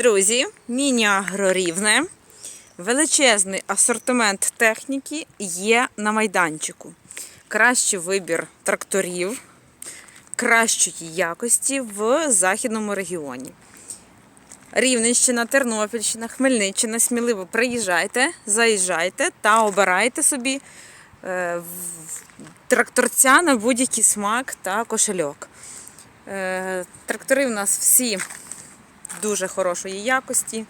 Друзі, міні-агро рівне. Величезний асортимент техніки є на майданчику. Кращий вибір тракторів кращої якості в західному регіоні. Рівненщина, Тернопільщина, Хмельниччина. Сміливо приїжджайте, заїжджайте та обирайте собі е, тракторця на будь-який смак та кошельок. Е, Трактори у нас всі дуже хорошої якості,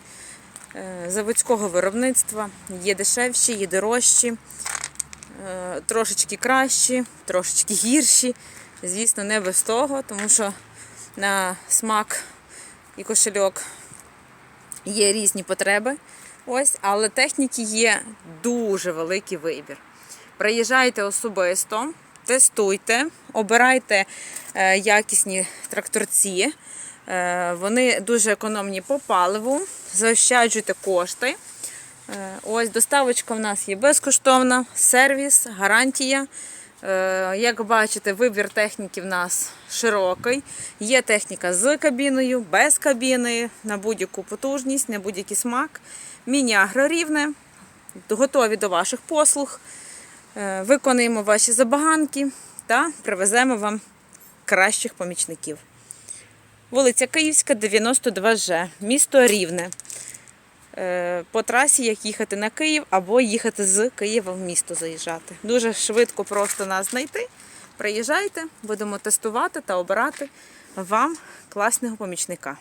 е, заводського виробництва. Є дешевші, є дорожчі, е, трошечки кращі, трошечки гірші. Звісно, не без того, тому що на смак і кошельок є різні потреби. Ось, але техніки є дуже великий вибір. Приїжджайте особисто, тестуйте, обирайте е, якісні тракторці. Е, Вони дуже економні по паливу, заощаджуйте кошти. Е, Ось доставочка в нас є безкоштовна, сервіс, гарантія. Е, Як бачите, вибір техніки в нас широкий. Є техніка з кабіною, без кабіни, на будь-яку потужність, на будь-який смак. Міні-агро рівне, готові до ваших послуг. Виконуємо ваші забаганки та привеземо вам кращих помічників. Вулиця Київська, 92Ж, місто Рівне. Е, По трасі, як їхати на Київ або їхати з Києва в місто заїжджати. Дуже швидко просто нас знайти. Приїжджайте, будемо тестувати та обирати вам класного помічника.